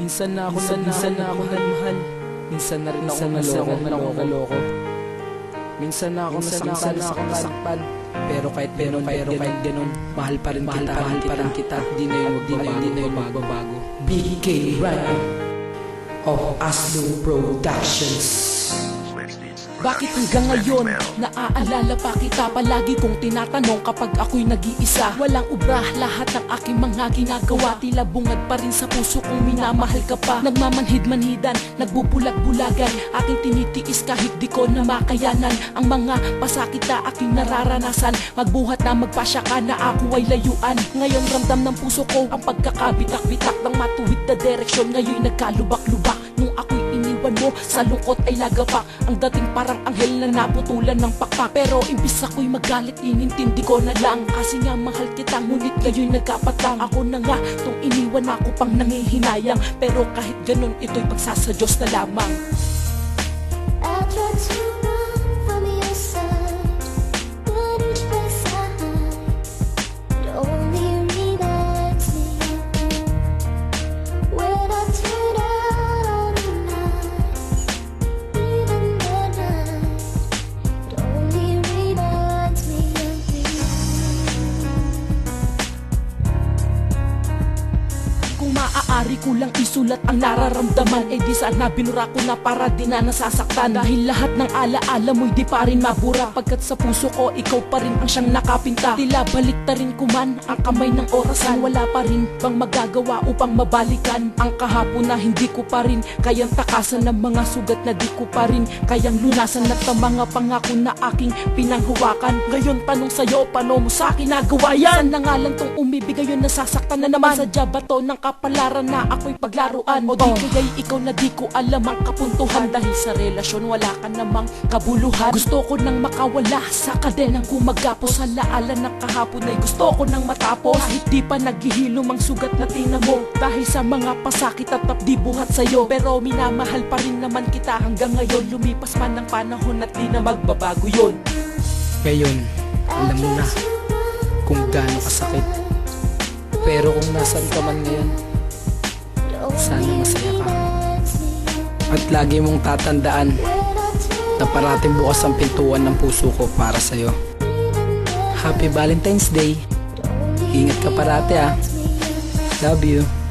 Minsan na ako minsan na, minsan na ako nagmahal. Minsan na rin ako naloko. Minsan na ako minsan na ako nasaktan. Pero kahit pero pero kahit ganun, mahal pa rin mahal kita, mahal pa rin kita. Di na yun di na yun, di na yun magbabago. BK Ryan of Aslo Productions. Bakit hanggang ngayon Naaalala pa kita? Palagi kong tinatanong Kapag ako'y nag-iisa. Walang ubra lahat ng aking mga ginagawa. Tila bungad pa rin sa puso kong minamahal ka pa. Nagmamanhid-manhidan, nagbubulag-bulagan. Aking tinitiis kahit di ko na makayanan. Ang mga pasakita aking nararanasan. Magbuhat na magpasya ka na ako ay layuan. Ngayon ramdam ng puso ko ang pagkakabitak-bitak Ng matuwid na direksyon. Ngayon nagkalubak-lubak Iniwan mo sa lungkot ay lagapak Ang dating parang anghel na naputulan ng pakpak. Pero imbis ako'y magalit inintindi ko na lang. Kasi nga mahal kita ngunit ngayon nagkapatang. Ako na nga tong iniwan ako pang nangihinayang. Pero kahit ganun ito'y pagsasadyos na lamang maaari ko lang isulat ang nararamdaman. Eh di sana binura ko na para di na nasasaktan. Dahil lahat ng alaala mo'y di pa rin mabura. Pagkat sa puso ko ikaw pa rin ang siyang nakapinta. Tila balik ta rin kuman ang kamay ng orasan. Wala pa rin bang magagawa upang mabalikan Ang kahapon na hindi ko pa rin Kayang takasan ng mga sugat na di ko pa rin Kayang lunasan. At ang mga pangako na aking pinanghawakan Ngayon tanong sa'yo paano mo sa akin nagawa yan? Saan na nga lang tong umibig ngayon nasasaktan na naman. Sadya ba to ng kapalaran na ako'y paglaruan O di kaya'y ikaw na di ko alam ang kapuntuhan Dahil sa relasyon wala ka namang kabuluhan Gusto ko nang makawala sa kadenang gumagapos Sa laala ng kahapon ay gusto ko nang matapos Kahit di pa naghihilom ang sugat na tinamo Dahil sa mga pasakit at di buhat sa'yo Pero minamahal pa rin naman kita hanggang ngayon Lumipas man ng panahon at di na magbabago yun Ngayon, alam mo na kung gaano kasakit. Pero kung nasan ka man ngayon, sana masaya ka. At lagi mong tatandaan na parating bukas ang pintuan ng puso ko para sa'yo. Happy Valentine's Day! Ingat ka parate ah. Love you.